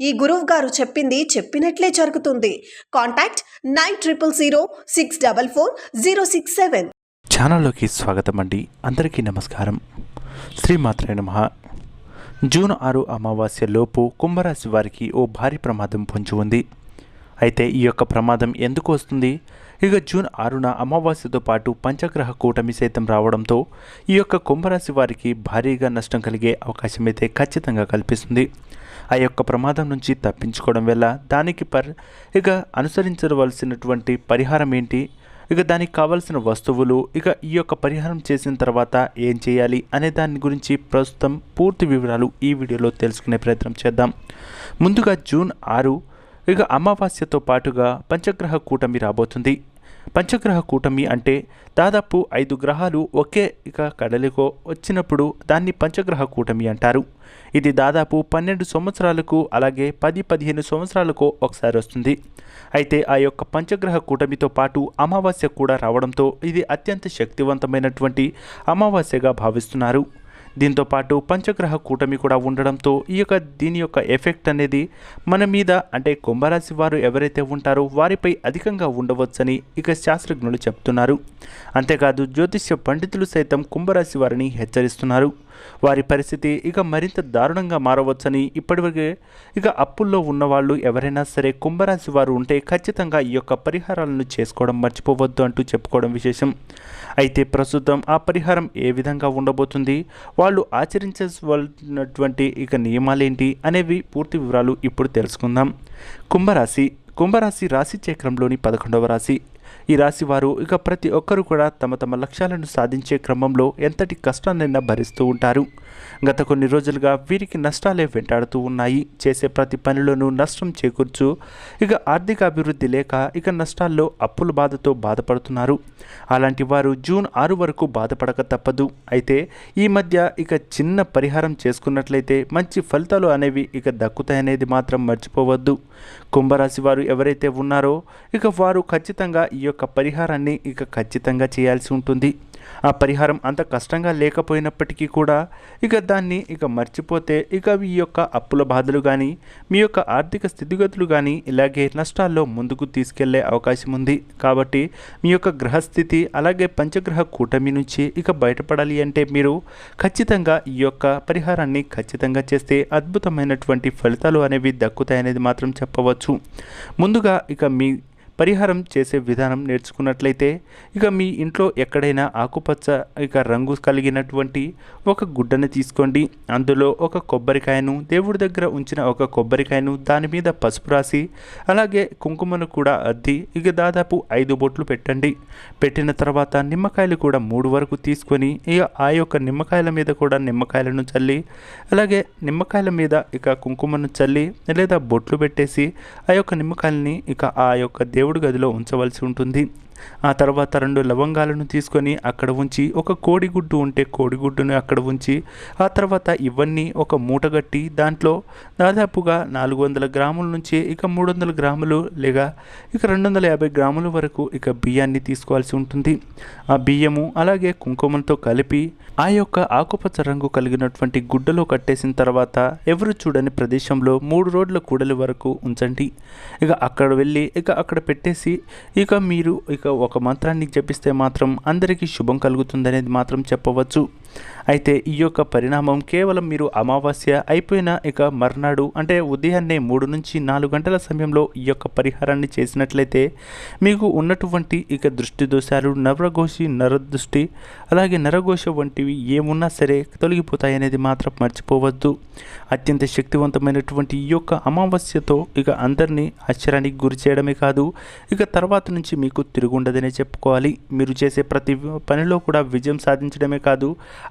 ఈ గురువు గారు చెప్పింది చెప్పినట్లే జరుగుతుంది. Contact nine triple zero six double four zero six seven. ఛానల్లోకి స్వాగతం అండి. అందరికీ నమస్కారం. శ్రీమాత్రే నమ. జూన్ ఆరు అమావాస్య లోపు కుంభరాశి వారికి ఓ భారీ ప్రమాదం పొంచి ఉంది. అయితే ఈ యొక్క ప్రమాదం ఎందుకు వస్తుంది? ఇక జూన్ ఆరున అమావాస్యతో పాటు పంచగ్రహ కూటమి సైతం రావడంతో ఈ యొక్క కుంభరాశి వారికి భారీగా నష్టం కలిగే అవకాశం అయితే ఖచ్చితంగా కల్పిస్తుంది. ఆ యొక్క ప్రమాదం నుంచి తప్పించుకోవడం వల్ల దానికి పర్ ఇక అనుసరించవలసినటువంటి పరిహారం ఏంటి? ఇక దానికి కావలసిన వస్తువులు ఇక ఈ యొక్క పరిహారం చేసిన తర్వాత ఏం చేయాలి అనే దాని గురించి ప్రస్తుతం పూర్తి వివరాలు ఈ వీడియోలో తెలుసుకునే ప్రయత్నం చేద్దాం. ముందుగా జూన్ ఆరు ఇక అమావాస్యతో పాటుగా పంచగ్రహ కూటమి రాబోతుంది. పంచగ్రహ కూటమి అంటే దాదాపు ఐదు గ్రహాలు ఒకే ఇక కడలికో వచ్చినప్పుడు దాన్ని పంచగ్రహ కూటమి అంటారు. ఇది దాదాపు పన్నెండు సంవత్సరాలకు అలాగే పది పదిహేను సంవత్సరాలకు ఒకసారి వస్తుంది. అయితే ఆ యొక్క పంచగ్రహ కూటమితో పాటు అమావాస్య కూడా రావడంతో ఇది అత్యంత శక్తివంతమైనటువంటి అమావాస్యగా భావిస్తున్నారు. దీంతో పాటు పంచగ్రహ కూటమి కూడా ఉండడంతో ఈ యొక్క దీని యొక్క ఎఫెక్ట్ అనేది మన మీద అంటే కుంభరాశి వారు ఎవరైతే ఉంటారో వారిపై అధికంగా ఉండవచ్చని ఇక శాస్త్రజ్ఞులు చెప్తున్నారు. అంతేకాదు జ్యోతిష్య పండితులు సైతం కుంభరాశి వారిని హెచ్చరిస్తున్నారు. వారి పరిస్థితి ఇక మరింత దారుణంగా మారవచ్చని ఇప్పటివరకే ఇక అప్పుల్లో ఉన్నవాళ్ళు ఎవరైనా సరే కుంభరాశి వారు ఉంటే ఖచ్చితంగా ఈ యొక్క పరిహారాలను చేసుకోవడం మర్చిపోవద్దు అంటూ చెప్పుకోవడం విశేషం. అయితే ప్రస్తుతం ఆ పరిహారం ఏ విధంగా ఉండబోతుంది? వాళ్ళు ఆచరించవలసినటువంటి ఇక నియమాలేంటి అనేవి పూర్తి వివరాలు ఇప్పుడు తెలుసుకుందాం. కుంభరాశి. కుంభరాశి రాశి చక్రంలోని పదకొండవ రాశి. ఈ రాశి వారు ఇక ప్రతి ఒక్కరూ కూడా తమ తమ లక్ష్యాలను సాధించే క్రమంలో ఎంతటి కష్టాన్నైనా భరిస్తూ ఉంటారు. గత కొన్ని రోజులుగా వీరికి నష్టాలే వెంటాడుతూ ఉన్నాయి. చేసే ప్రతి పనిలోనూ నష్టం చేకూర్చు ఇక ఆర్థిక అభివృద్ధి లేక ఇక నష్టాల్లో అప్పుల బాధతో బాధపడుతున్నారు. అలాంటి వారు జూన్ ఆరు వరకు బాధపడక తప్పదు. అయితే ఈ మధ్య ఇక చిన్న పరిహారం చేసుకున్నట్లయితే మంచి ఫలితాలు అనేవి ఇక దక్కుతాయనేది మాత్రం మర్చిపోవద్దు. కుంభరాశి వారు ఎవరైతే ఉన్నారో ఇక వారు ఖచ్చితంగా యొక్క పరిహారాన్ని ఇక ఖచ్చితంగా చేయాల్సి ఉంటుంది. ఆ పరిహారం అంత కష్టంగా లేకపోయినప్పటికీ కూడా ఇక దాన్ని ఇక మర్చిపోతే ఇక మీ యొక్క అప్పుల బాధలు కానీ మీ యొక్క ఆర్థిక స్థితిగతులు కానీ ఇలాగే నష్టాల్లో ముందుకు తీసుకెళ్ళే అవకాశం ఉంది. కాబట్టి మీ యొక్క గ్రహస్థితి అలాగే పంచగ్రహ కూటమి నుంచి ఇక బయటపడాలి అంటే మీరు ఖచ్చితంగా ఈ యొక్క పరిహారాన్ని ఖచ్చితంగా చేస్తే అద్భుతమైనటువంటి ఫలితాలు అనేవి దక్కుతాయనేది మాత్రం చెప్పవచ్చు. ముందుగా ఇక మీ పరిహారం చేసే విధానం నేర్చుకున్నట్లయితే ఇక మీ ఇంట్లో ఎక్కడైనా ఆకుపచ్చ ఇక రంగు కలిగినటువంటి ఒక గుడ్డను తీసుకోండి. అందులో ఒక కొబ్బరికాయను దేవుడి దగ్గర ఉంచిన ఒక కొబ్బరికాయను దాని మీద పసుపు రాసి అలాగే కుంకుమను కూడా అద్ది ఇక దాదాపు ఐదు బొట్లు పెట్టండి. పెట్టిన తర్వాత నిమ్మకాయలు కూడా మూడు వరకు తీసుకొని ఇక ఆ యొక్క నిమ్మకాయల మీద కూడా నిమ్మకాయలను చల్లి అలాగే నిమ్మకాయల మీద ఇక కుంకుమను చల్లి లేదా బొట్లు పెట్టేసి ఆ యొక్క నిమ్మకాయలని ఇక ఆ యొక్క దేవుడి గదిలో ఉంచవలసి ఉంటుంది. ఆ తర్వాత రెండు లవంగాలను తీసుకొని అక్కడ ఉంచి ఒక కోడిగుడ్డు ఉంటే కోడిగుడ్డును అక్కడ ఉంచి ఆ తర్వాత ఇవన్నీ ఒక మూటగట్టి దాంట్లో దాదాపుగా నాలుగు వందల గ్రాముల నుంచి ఇక మూడు వందల గ్రాములు లేదా ఇక రెండు వందల యాభై గ్రాముల వరకు ఇక బియ్యాన్ని తీసుకోవాల్సి ఉంటుంది. ఆ బియ్యము అలాగే కుంకుమలతో కలిపి ఆ యొక్క ఆకుపచ్చ రంగు కలిగినటువంటి గుడ్డలో కట్టేసిన తర్వాత ఎవరు చూడని ప్రదేశంలో మూడు రోడ్ల కూడలి వరకు ఉంచండి. ఇక అక్కడ వెళ్ళి ఇక అక్కడ పెట్టేసి ఇక మీరు ఇక ఒక మంత్రాన్ని జపిస్తే మాత్రం అందరికీ శుభం కలుగుతుందనేది మాత్రం చెప్పవచ్చు. అయితే ఈ యొక్క పరిణామం కేవలం మీరు అమావాస్య అయిపోయిన ఇక మర్నాడు అంటే ఉదయాన్నే మూడు నుంచి నాలుగు గంటల సమయంలో ఈ యొక్క పరిహారాన్ని చేసినట్లయితే మీకు ఉన్నటువంటి ఇక దృష్టి దోషాలు నవరఘోషి నరదృష్టి అలాగే నరఘోష వంటివి ఏమున్నా సరే తొలగిపోతాయి అనేది మాత్రం మర్చిపోవద్దు. అత్యంత శక్తివంతమైనటువంటి ఈ యొక్క అమావాస్యతో ఇక అందరినీ ఆశ్చర్యానికి గురి చేయడమే కాదు ఇక తర్వాత నుంచి మీకు తిరుగుండదనే చెప్పుకోవాలి. మీరు చేసే ప్రతి పనిలో కూడా విజయం సాధించడమే కాదు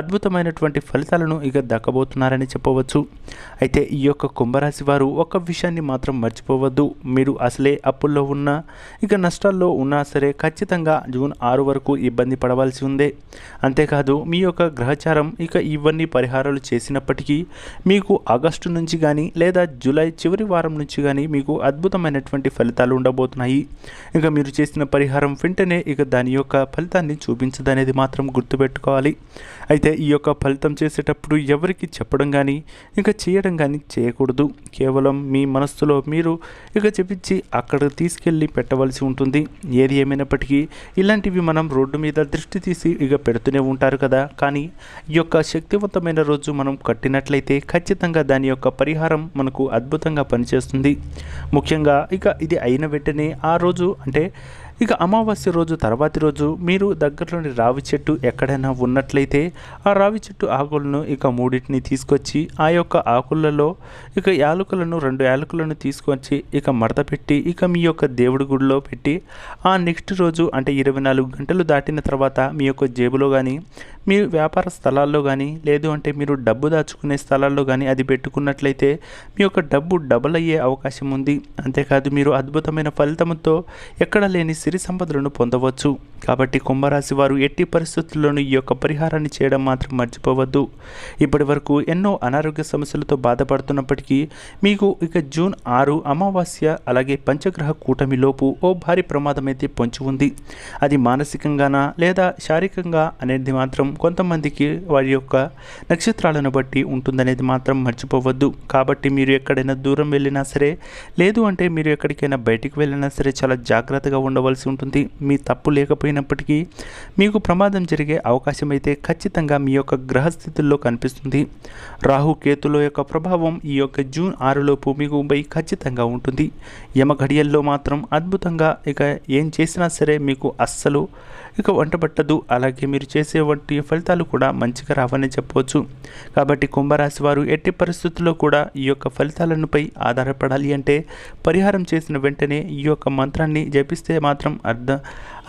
అద్భుతమైనటువంటి ఫలితాలను ఇక దక్కబోతున్నారని చెప్పవచ్చు. అయితే ఈ యొక్క కుంభరాశి వారు ఒక విషయాన్ని మాత్రం మర్చిపోవద్దు. మీరు అసలే అప్పుల్లో ఉన్నా ఇక నష్టాల్లో ఉన్నా సరే ఖచ్చితంగా జూన్ ఆరు వరకు ఇబ్బంది పడవలసి ఉంది. అంతేకాదు మీ యొక్క గ్రహచారం ఇక ఇవన్నీ పరిహారాలు చేసినప్పటికీ మీకు ఆగస్టు నుంచి కానీ లేదా జూలై చివరి వారం నుంచి కానీ మీకు అద్భుతమైనటువంటి ఫలితాలు ఉండబోతున్నాయి. ఇక మీరు చేసిన పరిహారం వెంటనే ఇక దాని యొక్క ఫలితాన్ని చూపించదనేది మాత్రం గుర్తుపెట్టుకోవాలి. అయితే ఈ యొక్క ఫలితం చేసేటప్పుడు ఎవరికి చెప్పడం కానీ ఇక చేయడం కానీ చేయకూడదు. కేవలం మీ మనస్సులో మీరు ఇక చెప్పించి అక్కడ తీసుకెళ్ళి పెట్టవలసి ఉంటుంది. ఏది ఏమైనప్పటికీ ఇలాంటివి మనం రోడ్డు మీద దృష్టి తీసి ఇక పెడుతూనే ఉంటారు కదా. కానీ ఈ యొక్క శక్తివంతమైన రోజు మనం కట్టినట్లయితే ఖచ్చితంగా దాని యొక్క పరిహారం మనకు అద్భుతంగా పనిచేస్తుంది. ముఖ్యంగా ఇక ఇది అయిన వెంటనే ఆ రోజు అంటే ఇక అమావాస్య రోజు తర్వాతి రోజు మీరు దగ్గరలోని రావి చెట్టు ఎక్కడైనా ఉన్నట్లయితే ఆ రావి చెట్టు ఆకులను ఇక మూడింటిని తీసుకొచ్చి ఆ యొక్క ఆకులలో ఇక యాలకులను రెండు యాలకులను తీసుకొచ్చి ఇక మడత పెట్టి ఇక మీ యొక్క దేవుడి గుడిలో పెట్టి ఆ నెక్స్ట్ రోజు అంటే ఇరవై నాలుగు గంటలు దాటిన తర్వాత మీ యొక్క జేబులో కానీ మీ వ్యాపార స్థలాల్లో కానీ లేదు అంటే మీరు డబ్బు దాచుకునే స్థలాల్లో కానీ అది పెట్టుకున్నట్లయితే మీ యొక్క డబ్బు డబల్ అయ్యే అవకాశం ఉంది. అంతేకాదు మీరు అద్భుతమైన ఫలితంతో ఎక్కడ లేని సిరి సంపదలను పొందవచ్చు. కాబట్టి కుంభరాశి వారు ఎట్టి పరిస్థితుల్లోనూ ఈ యొక్క పరిహారాన్ని చేయడం మాత్రం మర్చిపోవద్దు. ఇప్పటి వరకు ఎన్నో అనారోగ్య సమస్యలతో బాధపడుతున్నప్పటికీ మీకు ఇక జూన్ ఆరు అమావాస్య అలాగే పంచగ్రహ కూటమి లోపు ఓ భారీ ప్రమాదం అయితే పొంచి ఉంది. అది మానసికంగానా లేదా శారీరకంగా అనేది మాత్రం కొంతమందికి వారి యొక్క నక్షత్రాలను బట్టి ఉంటుందనేది మాత్రం మర్చిపోవద్దు. కాబట్టి మీరు ఎక్కడైనా దూరం వెళ్ళినా సరే లేదు అంటే మీరు ఎక్కడికైనా బయటికి వెళ్ళినా సరే చాలా జాగ్రత్తగా ఉండవలసి ఉంటుంది. మీ తప్పు లేకపోయినప్పటికీ మీకు ప్రమాదం జరిగే అవకాశం అయితే ఖచ్చితంగా మీ యొక్క గ్రహస్థితుల్లో కనిపిస్తుంది. రాహు కేతుల యొక్క ప్రభావం ఈ యొక్క జూన్ ఆరులోపు మీకుపై ఖచ్చితంగా ఉంటుంది. యమ ఘడియల్లో మాత్రం అద్భుతంగా ఇక ఏం చేసినా సరే మీకు అస్సలు ఇక వంట పట్టదు. అలాగే మీరు చేసే వంటి ఫలితాలు కూడా మంచిగా రావని చెప్పవచ్చు కాబట్టి కుంభరాశి వారు ఎట్టి పరిస్థితుల్లో కూడా ఈ యొక్క ఫలితాలను పై ఆధారపడాలి అంటే పరిహారం చేసిన వెంటనే ఈ యొక్క మంత్రాన్ని జపిస్తే మాత్రం అర్థ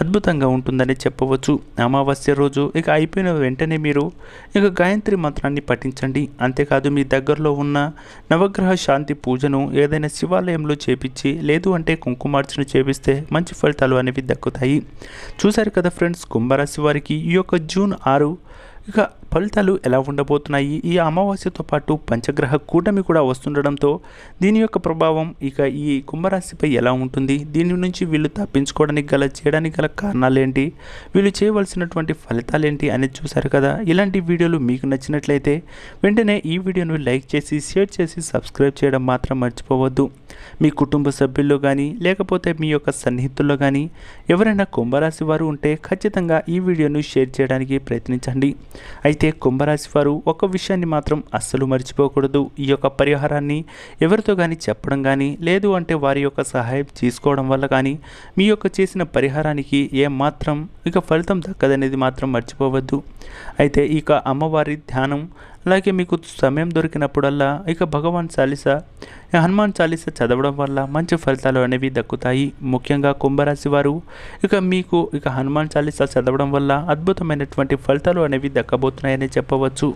అద్భుతంగా ఉంటుందని చెప్పవచ్చు. అమావాస్య రోజు ఇక అయిపోయిన వెంటనే మీరు ఇక గాయత్రి మంత్రాన్ని పఠించండి. అంతేకాదు మీ దగ్గరలో ఉన్న నవగ్రహ శాంతి పూజను ఏదైనా శివాలయంలో చేపించి లేదు అంటే కుంకుమార్చన చేపిస్తే మంచి ఫలితాలు అనేవి దక్కుతాయి. చూశారు కదా ఫ్రెండ్స్ కుంభరాశి వారికి ఈ యొక్క జూన్ ఆరు ఇక ఫలితాలు ఎలా ఉండబోతున్నాయి? ఈ అమావాస్యతో పాటు పంచగ్రహ కూటమి కూడా వస్తుండడంతో దీని యొక్క ప్రభావం ఇక ఈ కుంభరాశిపై ఎలా ఉంటుంది? దీని నుంచి వీళ్ళు తప్పించుకోవడానికి గల చేయడానికి గల కారణాలు ఏంటి వీళ్ళు చేయవలసినటువంటి ఫలితాలు ఏంటి అనేది చూశారు కదా? ఇలాంటి వీడియోలు మీకు నచ్చినట్లయితే వెంటనే ఈ వీడియోను లైక్ చేసి షేర్ చేసి సబ్స్క్రైబ్ చేయడం మాత్రం మర్చిపోవద్దు. మీ కుటుంబ సభ్యుల్లో కానీ లేకపోతే మీ యొక్క సన్నిహితుల్లో కానీ ఎవరైనా కుంభరాశి వారు ఉంటే ఖచ్చితంగా ఈ వీడియోను షేర్ చేయడానికి ప్రయత్నించండి. అయితే కుంభరాశి వారు ఒక విషయాన్ని మాత్రం అస్సలు మర్చిపోకూడదు. ఈ యొక్క పరిహారాన్ని ఎవరితో కానీ చెప్పడం కానీ లేదు అంటే వారి యొక్క సహాయం తీసుకోవడం వల్ల కానీ మీ యొక్క చేసిన పరిహారానికి ఏమాత్రం ఇక ఫలితం దక్కదనేది మాత్రం మర్చిపోవద్దు. అయితే ఇక అమ్మవారి ధ్యానం అలాగే మీకు సమయం దొరికినప్పుడల్లా ఇక భగవాన్ చాలీస హనుమాన్ చాలీస చదవడం వల్ల మంచి ఫలితాలు అనేవి దక్కుతాయి. ముఖ్యంగా కుంభరాశి వారు ఇక మీకు ఇక హనుమాన్ చాలీస చదవడం వల్ల అద్భుతమైనటువంటి ఫలితాలు అనేవి దక్కబోతున్నాయని చెప్పవచ్చు.